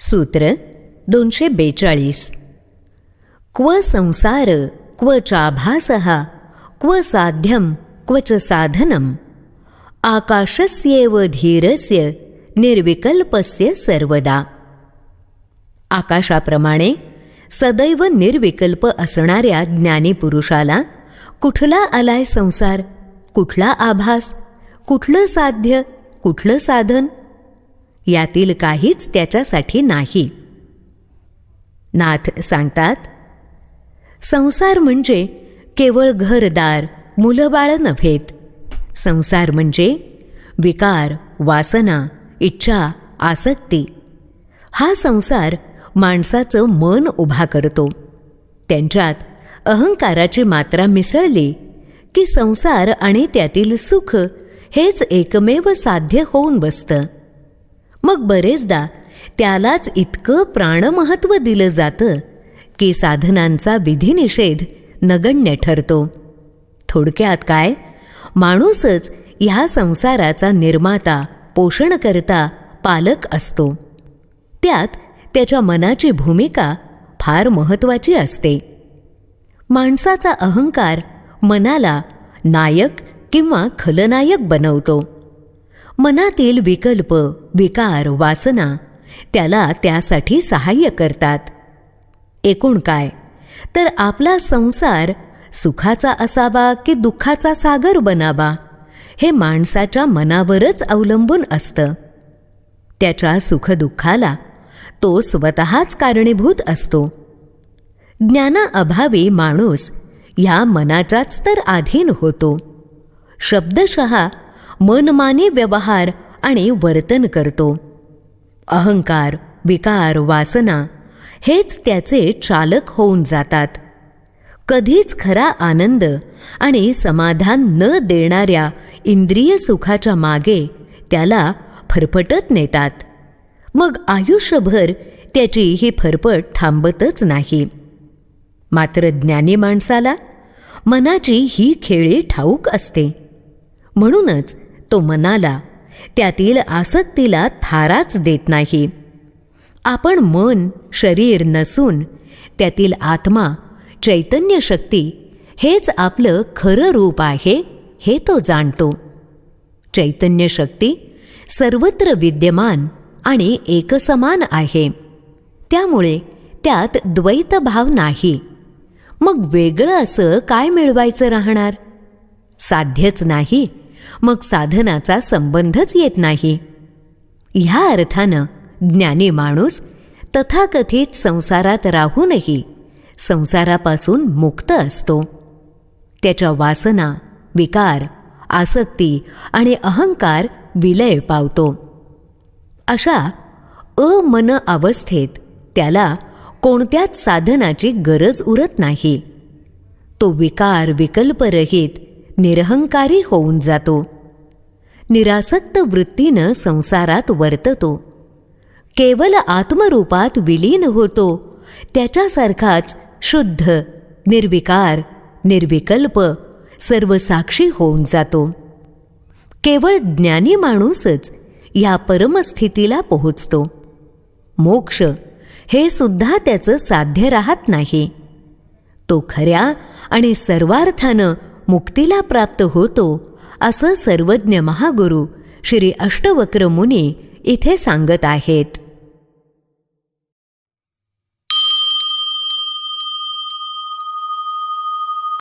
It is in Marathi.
सूत्र दोनशे बेचाळीस. क्व संसार क्व चाभास क्व साध्यम क्वच साधनम आकाशस्येव धीरस्य निर्विकल्पस्य सर्वदा. आकाशाप्रमाणे सदैव निर्विकल्प असणाऱ्या ज्ञानीपुरुषाला कुठला आलाय संसार? कुठला आभास? कुठलं साध्य? कुठलं साधन? यातील काहीच त्याच्यासाठी नाही. नाथ सांगतात संसार म्हणजे केवळ घरदार मुलंबाळ नव्हेत. संसार म्हणजे विकार वासना इच्छा आसक्ती. हा संसार माणसाचं मन उभा करतो. त्यांच्यात अहंकाराची मात्रा मिसळली की संसार आणि त्यातील सुख हेच एकमेव साध्य होऊन बसतं. मग बरेचदा त्यालाच इतकं प्राणमहत्व दिलं जातं की साधनांचा विधिनिषेध नगण्य ठरतो. थोडक्यात काय? माणूसच ह्या संसाराचा निर्माता पोषणकर्ता पालक असतो. त्यात त्याच्या मनाची भूमिका फार महत्त्वाची असते. माणसाचा अहंकार मनाला नायक किंवा खलनायक बनवतो. मनातील विकल्प विकार वासना त्याला त्यासाठी सहाय्य करतात. एकूण काय? तर आपला संसार सुखाचा असावा की दुःखाचा सागर बनावा हे माणसाच्या मनावरच अवलंबून असतं. त्याच्या सुखदुःखाला तो स्वतःच कारणीभूत असतो. ज्ञानाअभावी माणूस ह्या मनाच्याच तर आधीन होतो. शब्दशः मनमानी व्यवहार आणि वर्तन करतो. अहंकार विकार वासना हेच त्याचे चालक होऊन जातात. कधीच खरा आनंद आणि समाधान न देणाऱ्या इंद्रिय सुखाच्या मागे त्याला फरफटत नेतात. मग आयुष्यभर त्याची ही फरफट थांबतच नाही. मात्र ज्ञानी माणसाला मनाची ही खेळी ठाऊक असते. म्हणूनच तो मनाला त्यातील आसक्तीला थाराच देत नाही. आपण मन शरीर नसून त्यातील आत्मा चैतन्य शक्ती हेच आपलं खरं रूप आहे हे तो जाणतो. चैतन्य शक्ती सर्वत्र विद्यमान आणि एकसमान आहे. त्यामुळे त्यात द्वैत भाव नाही. मग वेगळं असं काय मिळवायचं राहणार? साध्यच नाही. मग साधनाचा संबंधच येत नाही. ह्या अर्थानं ज्ञानी माणूस तथाकथित संसारात राहूनही संसारापासून मुक्त असतो. त्याच्या वासना विकार आसक्ती आणि अहंकार विलय पावतो. अशा अमन अवस्थेत त्याला कोणत्याच साधनाची गरज उरत नाही. तो विकार विकल्परहित निरहंकारी होऊन जातो. निरासक्त वृत्तीनं संसारात वर्ततो. केवल आत्मरूपात विलीन होतो. त्याच्यासारखाच शुद्ध निर्विकार निर्विकल्प सर्वसाक्षी होऊन जातो. केवळ ज्ञानी माणूसच या परमस्थितीला पोहोचतो. मोक्ष हे सुद्धा त्याचं साध्य राहत नाही. तो खऱ्या आणि सर्वार्थानं मुक्तीला प्राप्त होतो असं सर्वज्ञ महागुरु श्री अष्टवक्र मुनी इथे सांगत आहेत.